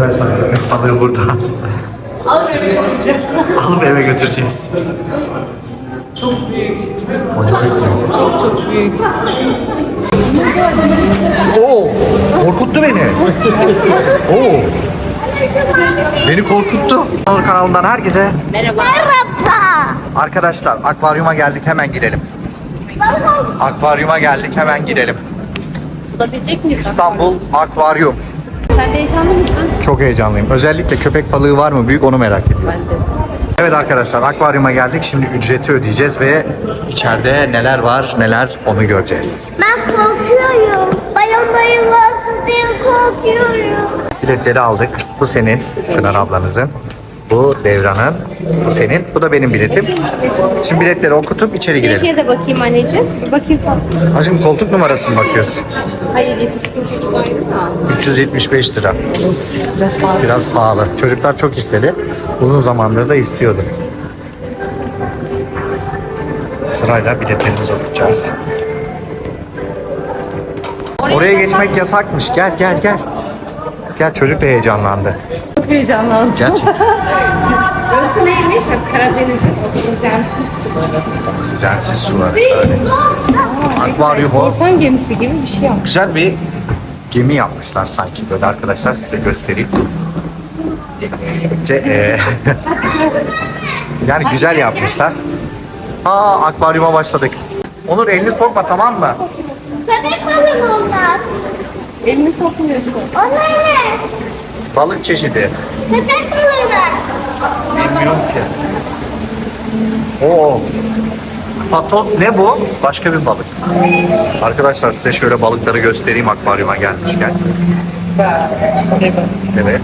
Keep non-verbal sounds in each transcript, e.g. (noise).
Arkadaşlar köpek balığı burada. Alıp eve götüreceğiz. Çok büyük. Acayip büyük. Çok çok büyük. Oo, korkuttu beni. (laughs) Oo. Beni korkuttu. Onur kanalından herkese Merhaba. Merhaba. arkadaşlar akvaryuma geldik hemen gidelim. Akvaryuma geldik hemen gidelim. Bulabilecek miyiz? İstanbul Akvaryum. Sen de heyecanlı mısın? Çok heyecanlıyım. Özellikle köpek balığı var mı büyük onu merak ediyorum. Ben de. Evet arkadaşlar akvaryuma geldik. Şimdi ücreti ödeyeceğiz ve içeride neler var neler onu göreceğiz. Ben korkuyorum. Balon varsa diye korkuyorum. Biletleri aldık. Bu senin, Pınar ablanızın. Bu Devran'ın. Bu senin. Bu da benim biletim. Şimdi biletleri okutup içeri girelim. Peki de bakayım anneciğim. Bir bakayım tatlım. Aşkım koltuk numarası mı bakıyoruz? Hayır yetişkin çocuk ayrı mı? 375 lira. Evet. Biraz fazla. Biraz pahalı. Çocuklar çok istedi. Uzun zamandır da istiyordu. Sırayla biletlerimizi okutacağız. Oraya geçmek yasakmış. Gel gel gel. Gel çocuk da heyecanlandı. Çok heyecanlandım. Gerçekten. (laughs) Burası neymiş? Karadeniz'in oksijensiz suları. Oksijensiz sular. Karadeniz. Akvaryum o. Korsan gemisi gibi bir şey yapmış. Güzel bir gemi yapmışlar sanki böyle arkadaşlar size göstereyim. Ce, e, (laughs) yani güzel yapmışlar. Aa akvaryuma başladık. Onur elini sokma tamam mı? Köpek balığı onlar. Elini sokmuyorsun. Onlar ne? Balık çeşidi. Köpek balığı. Bilmiyorum ki. Oo. Patos ne bu? Başka bir balık. Arkadaşlar size şöyle balıkları göstereyim akvaryuma gelmişken. Evet.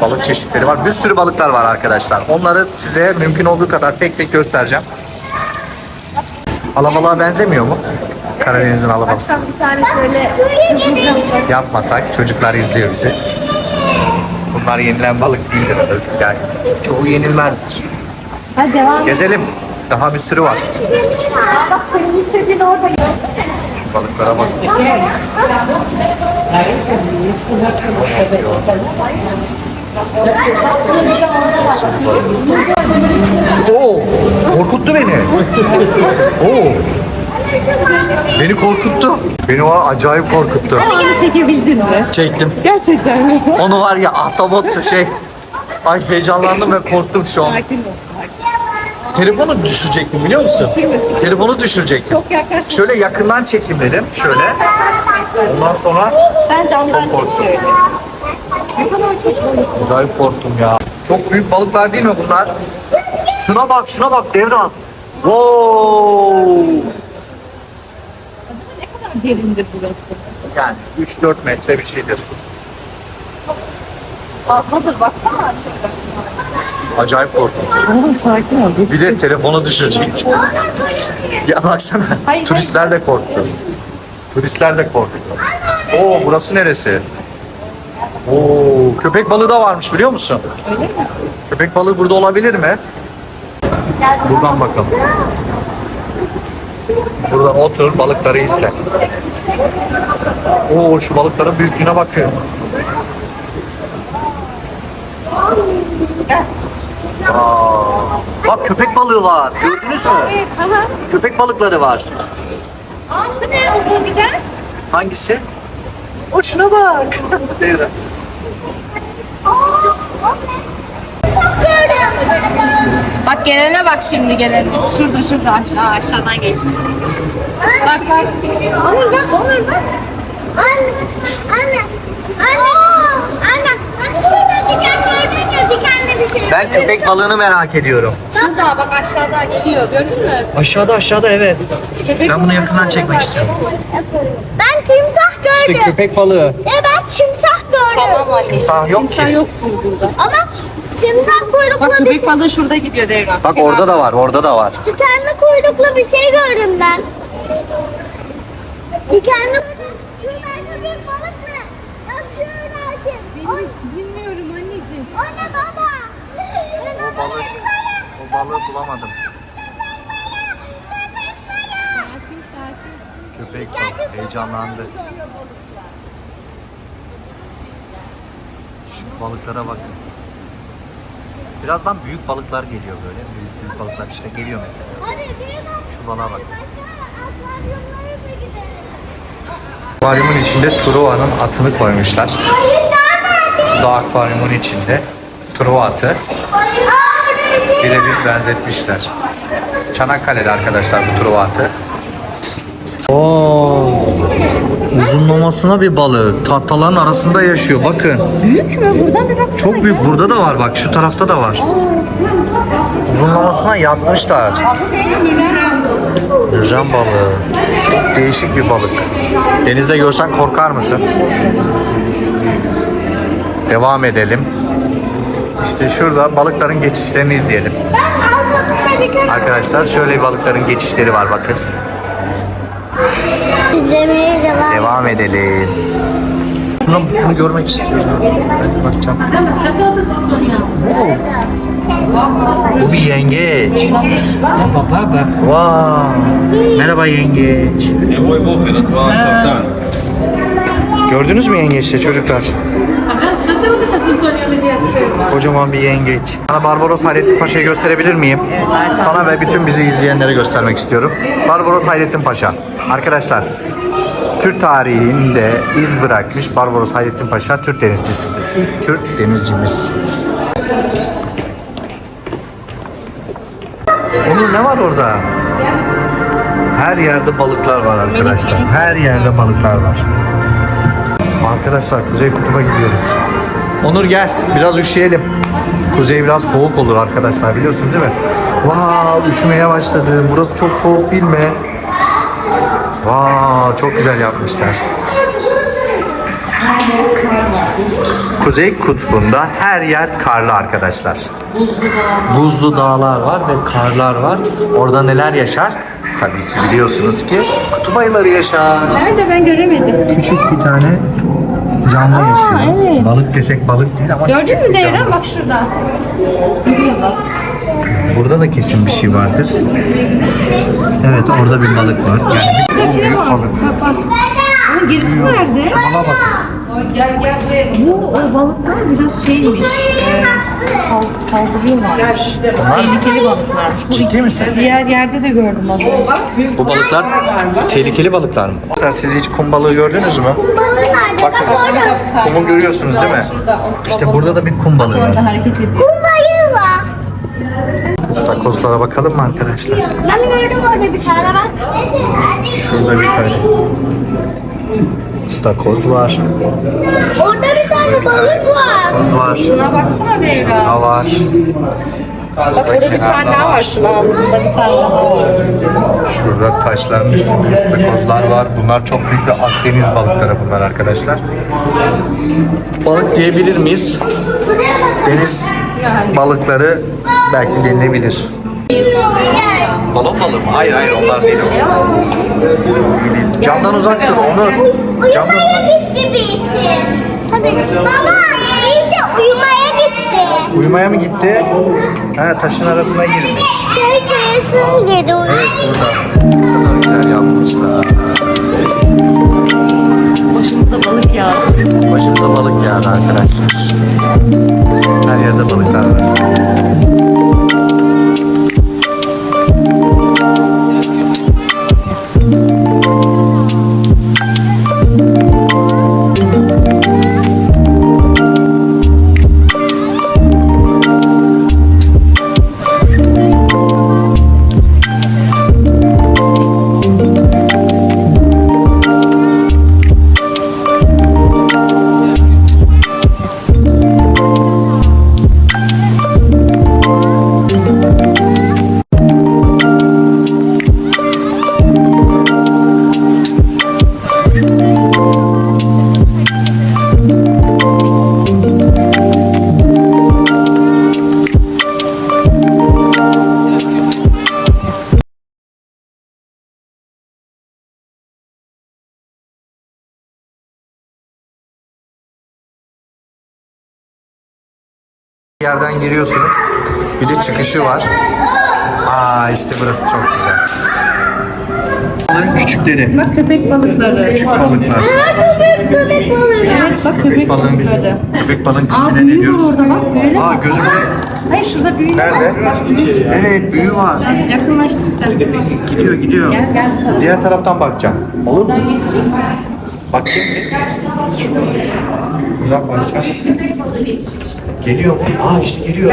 Balık çeşitleri var. Bir sürü balıklar var arkadaşlar. Onları size mümkün olduğu kadar tek tek göstereceğim. Alabalığa benzemiyor mu? Karadeniz'in alabalığı. Akşam bir tane şöyle hızlı yapsak. Yapmasak çocuklar izliyor bizi. Bunlar yenilen balık değildir. Yani çoğu yenilmezdir. Hadi devam. Gezelim. Daha bir sürü var. Bak senin istediğin orada yok. Şu balıklara bak. Oo, korkuttu beni. Oo. Beni korkuttu. Beni o acayip korkuttu. Onu çekebildin mi? Çektim. Gerçekten mi? Onu var ya ahtapot şey. Ay heyecanlandım ve korktum şu an. Sakin ol. Telefonu düşürecektim biliyor musun? Düşürmesin. Telefonu düşürecektim. Çok yaklaşma. Şöyle yakından çekeyim dedim. Şöyle. Ondan sonra Ben camdan çek korktum. şöyle. Ne kadar çok balık. acayip korktum ya. Çok büyük balıklar değil mi bunlar? Şuna bak, şuna bak Devran. Wow! (laughs) Derindir burası? Yani 3-4 metre bir şeydir. Fazladır baksana şurada. Acayip korktum. Oğlum sakin ol. Bir de telefonu düşürecektim. ya baksana, Hayır, turistler de korktu. Turistler de korktu. Oo, burası neresi? Oo, köpek balığı da varmış biliyor musun? Öyle mi? Köpek balığı burada olabilir mi? Buradan bakalım. Buradan otur balıkları izle. Oo şu balıkların büyüklüğüne bakın. Aa, bak köpek balığı var. Gördünüz mü? Evet. Aha. Köpek balıkları var. Aa şu ne? Uzun giden. Hangisi? O şuna bak. Devre. Çok gördüm. Bak gelene bak şimdi gelene. Şurada şurada aşağı aşağıdan geçti. Bak bak. Onur bak Onur bak. Anne. Anne. Anne. Anne. Anne şurada diken gördün mü? Dikenli bir şey. Ben köpek balığını merak ediyorum. Şurada bak aşağıda geliyor gördün mü? Aşağıda aşağıda evet. Köpek Ben bunu balığı yakından çekmek bak. istiyorum. Ben timsah gördüm. İşte köpek balığı. E ben timsah gördüm. Tamam anne. Timsah yok Timsah ki. yok burada. Ama timsah Bak kuyruklu bir, köpek balığı şurada gidiyor Devran. Bak orada da var, orada da var. dikenli kuyruklu bir şey gördüm ben. Dikenli Şuradaki bir balık mı? Yok şuradaki. O, Bilmiyorum anneciğim. o ne baba? O balık, o balığı bulamadım. Sakin sakin. Köpek balığı heyecanlandı. Şu balıklara bakın. Birazdan büyük balıklar geliyor böyle. Büyük büyük balıklar işte geliyor mesela. Şu balığa bak. Akvaryumun içinde Truva'nın atını koymuşlar. Bu da akvaryumun içinde. Truva atı. Şey Birebir benzetmişler. Çanakkale'de arkadaşlar bu Truva atı. Oo, uzunlamasına bir balık. Tahtaların arasında yaşıyor bakın. Büyük mü? Buradan bir baksana. Çok büyük. Burada da var bak. Şu tarafta da var. Uzunlamasına yatmışlar. Rıjan balığı. Çok değişik bir balık. Denizde görsen korkar mısın? Devam edelim. İşte şurada balıkların geçişlerini izleyelim. Arkadaşlar şöyle balıkların geçişleri var bakın. İzlemeye devam. Devam edelim. Şunu, şunu görmek istiyorum. Bakacağım. Bu bir yengeç. Wow. Merhaba yengeç. Gördünüz mü yengeçleri çocuklar? Kocaman bir yengeç. Sana Barbaros Hayrettin Paşa'yı gösterebilir miyim? Sana ve bütün bizi izleyenlere göstermek istiyorum. Barbaros Hayrettin Paşa. Arkadaşlar, Türk tarihinde iz bırakmış Barbaros Hayrettin Paşa Türk denizcisidir. İlk Türk denizcimiz. Onur ne var orada? Her yerde balıklar var arkadaşlar. Her yerde balıklar var. Arkadaşlar Kuzey Kutbu'na gidiyoruz. Onur gel biraz üşüyelim. Kuzey biraz soğuk olur arkadaşlar biliyorsunuz değil mi? Wow üşümeye başladım. Burası çok soğuk değil mi? Wow çok güzel yapmışlar. Kuzey Kutbu'nda her yer karlı arkadaşlar. Buzlu dağlar var ve karlar var. Orada neler yaşar? Tabii ki biliyorsunuz ki kutup ayıları yaşar. Nerede ben göremedim. Küçük bir tane canlı yaşıyor. evet. Balık desek balık değil ama Gördün mü. Devran? Bak şurada. Burada da kesin bir şey vardır. Evet orada bir balık var. Yani bir büyük bak. balık. Bak bak. Onun gerisi nerede? Bana bakın. Bu o balıklar biraz şeymiş. E, sal, saldırıyorlarmış. Tehlikeli balıklarmış. Bu Ciddi misin? Diğer yerde de gördüm az önce. Bu balıklar tehlikeli balıklar mı? Sen siz hiç kum balığı gördünüz mü? Bakın. Kumu görüyorsunuz değil mi? İşte burada da bir kum balığı var. ediyor. Balığı var. İstakozlara bakalım mı arkadaşlar? Ben gördüm orada bir tane bak. Şurada bir tane. İstakoz var. Orada bir tane balık var. Koz var. Şuna baksana Devran. Şurada var. Bak orada bir tane daha var. Şunun altında bir tane daha var. Şurada taşların üstünde ıstakozlar var. Bunlar çok büyük bir Akdeniz balıkları bunlar arkadaşlar. Balık diyebilir miyiz? Deniz balıkları belki denilebilir. Balon balığı mı? Hayır hayır onlar değil o. Değil, değil. Camdan uzak dur Onur. Camdan uzak. Uyumaya gitti birisi. Baba. Uyumaya mı gitti? Ha taşın arasına girmiş. Köy köyesine girdi. Evet burada. Ne kadar güzel yapmışlar. Başımıza balık yağdı. Başımıza balık yağdı arkadaşlar. Her yerde balıklar var. Yerden giriyorsunuz. Bir de çıkışı var. Aa işte burası çok güzel. balığın küçükleri. Bak köpek balıkları. Küçük balıklar. Aa köpek köpek balığı. Evet bak köpek balığın balıkları. köpek balığın Aa küçüğüne ne var diyoruz? orada bak böyle. Aa gözümde Hayır şurada büyüğü var. nerede? Bak büyüğü. Evet büyüğü var. Biraz yakınlaştır istersen. Gidiyor gidiyor. Gel gel bu tarafa. Diğer taraftan bakacağım. Olur mu? Buradan geçecek. Bakayım bakacağım. Geliyor mu? Aa işte geliyor.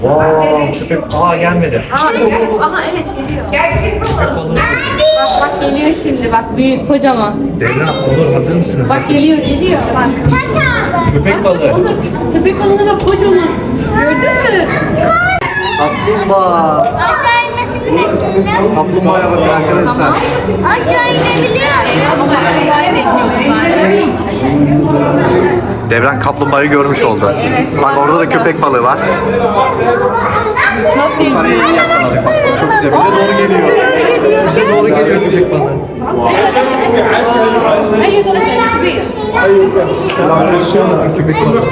Wow, köpek. Aa gelmedi. İşte bu bu bu. Aha evet geliyor. Köpek balığı. Bak bak geliyor şimdi bak büyük kocaman. Devran, Onur hazır mısınız? Bak geliyor geliyor bak. Kaç aldı? Köpek balığı. Onur köpek balığına bak kocaman. Gördün mü? Kaplumbağa. Aşağı. Kaplumbağaya bakın arkadaşlar. Aşağı inebiliyor. Devran kaplumbağayı görmüş oldu. Bak orada da köpek balığı var. Nasıl. Çok güzel. Bize doğru geliyor. Bize doğru geliyor köpek balığı. Köpek balığı.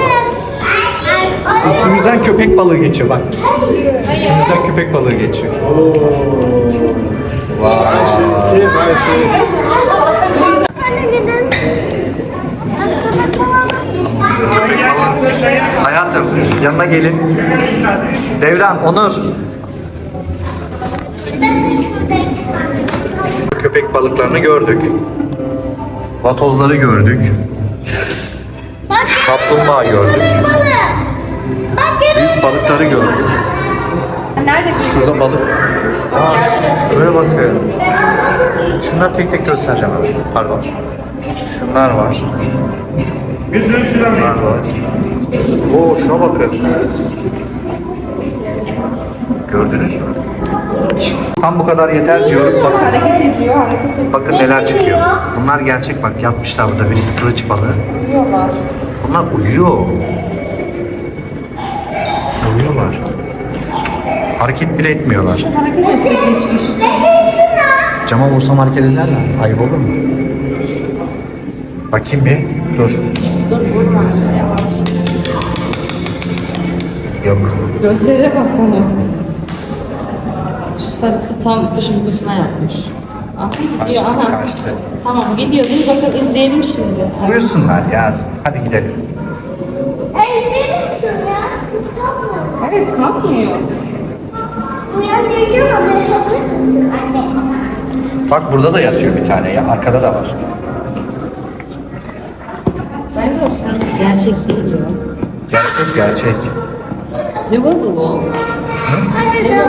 Üstümüzden köpek balığı geçiyor bak. Üstümüzden köpek balığı geçiyor. Balığı. Hayatım yanına gelin. Devran, Onur. Köpek balıklarını gördük. Vatozları gördük. Kaplumbağa gördük. Büyük balıkları gördük. Nerede? Şurada balık. Aa, şuraya bakın. Şunları tek tek göstereceğim abi. Pardon. Şunlar var. Şunlar var. Oo şuna bakın. Gördünüz mü? Tam bu kadar yeter diyorum. Bakın, bakın neler çıkıyor. Bunlar gerçek bak yapmışlar burada. Birisi kılıç balığı. Bunlar uyuyor. Hareket bile etmiyorlar. Hareket etsek. Cama vursam hareket ederler mi? Ayıp olur mu? Bakayım bir. Dur. Dur vurma yavaş. Yok. Gözlere bak ama. Şu sarısı tam kuş uykusuna yatmış. Gidiyor Kaçtı, aha. kaçtı. Tamam gidiyor. Dur bakın izleyelim şimdi. Uyusunlar ya. Hadi gidelim. Hey izleyelim şunu ya. Tamam. Evet kalkmıyor. Uyan geliyor mu? Anne. Bak burada da yatıyor bir tane ya. Arkada da var. O sarısı gerçek değil ya. Gerçek gerçek. Ne balığı o? Anne ne oluyor?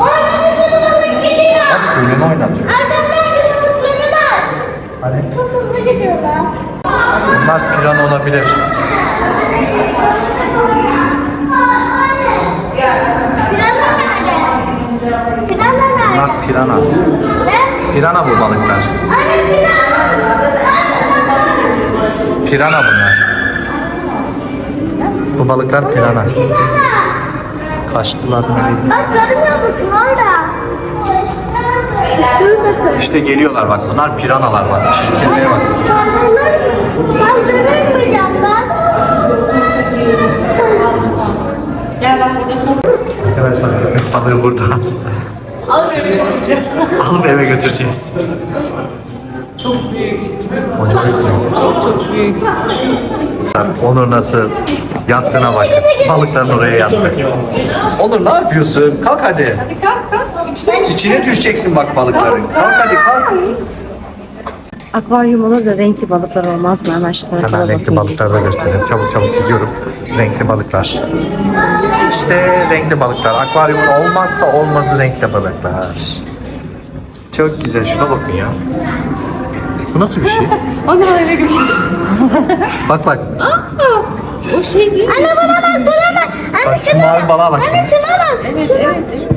Orada bir sürü balık gidiyor. Bak ölümü oynatıyor. Bir sürü var. Hani Çok hızlı gidiyorlar. bunlar piran olabilir. Pirana nerede? Pirana nerede? Bunlar pirana. Ne? Pirana bu balıklar. Anne pirana. Pirana bunlar. Bu balıklar pirana. Kaçtılar mı? Bak görmüyor musun orada? Şurada. İşte geliyorlar bak. Bunlar piranalar bak. Çirkinliğe bak. Saldırır, saldırır mı camdan? Gel bak burada çok... Arkadaşlar köpek balığı burada. Al eve götüreceğim. Alıp eve götüreceğiz. Çok büyük. Acayip büyük. Çok çok büyük. Onur nasıl yattığına bak. Balıkların oraya yattı. Onur ne yapıyorsun? Kalk hadi. Hadi kalk kalk. İçine düşeceksin bak balıkların. Kalk hadi kalk. Akvaryum olur da renkli balıklar olmaz mı? Hemen şu tarafa Hemen renkli balıkları da göstereyim. Çabuk çabuk gidiyorum. Renkli balıklar. İşte renkli balıklar. Akvaryumun olmazsa olmazı renkli balıklar. Çok güzel. Şuna bakın ya. Bu nasıl bir şey? Onu eve götür. Bak bak. O şey değil mi? Anne bana bak, bana bak. Bak Anne şu şuna mavi bak. balığa bak Anne şimdi. şuna bak. Evet evet.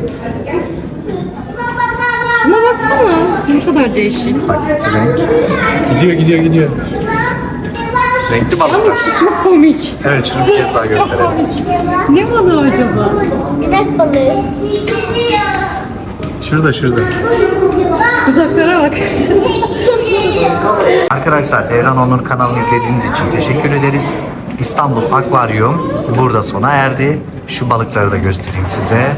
Baksana. Ne kadar değişik. Renk. Gidiyor gidiyor gidiyor. Renkli balıklar. Yalnız şu çok komik. Evet şunu bir kez daha Çok gösterelim. komik. Ne balığı acaba? Güneş balığı. Şurada şurada. Dudaklara bak. (laughs) Arkadaşlar Devran Onur kanalını izlediğiniz için teşekkür ederiz. İstanbul Akvaryum burada sona erdi. Şu balıkları da göstereyim size.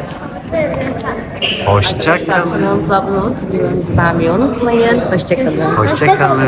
Hoşçakalın. Kanalımıza abone olup videolarımızı beğenmeyi unutmayın. Hoşçakalın. Hoşçakalın.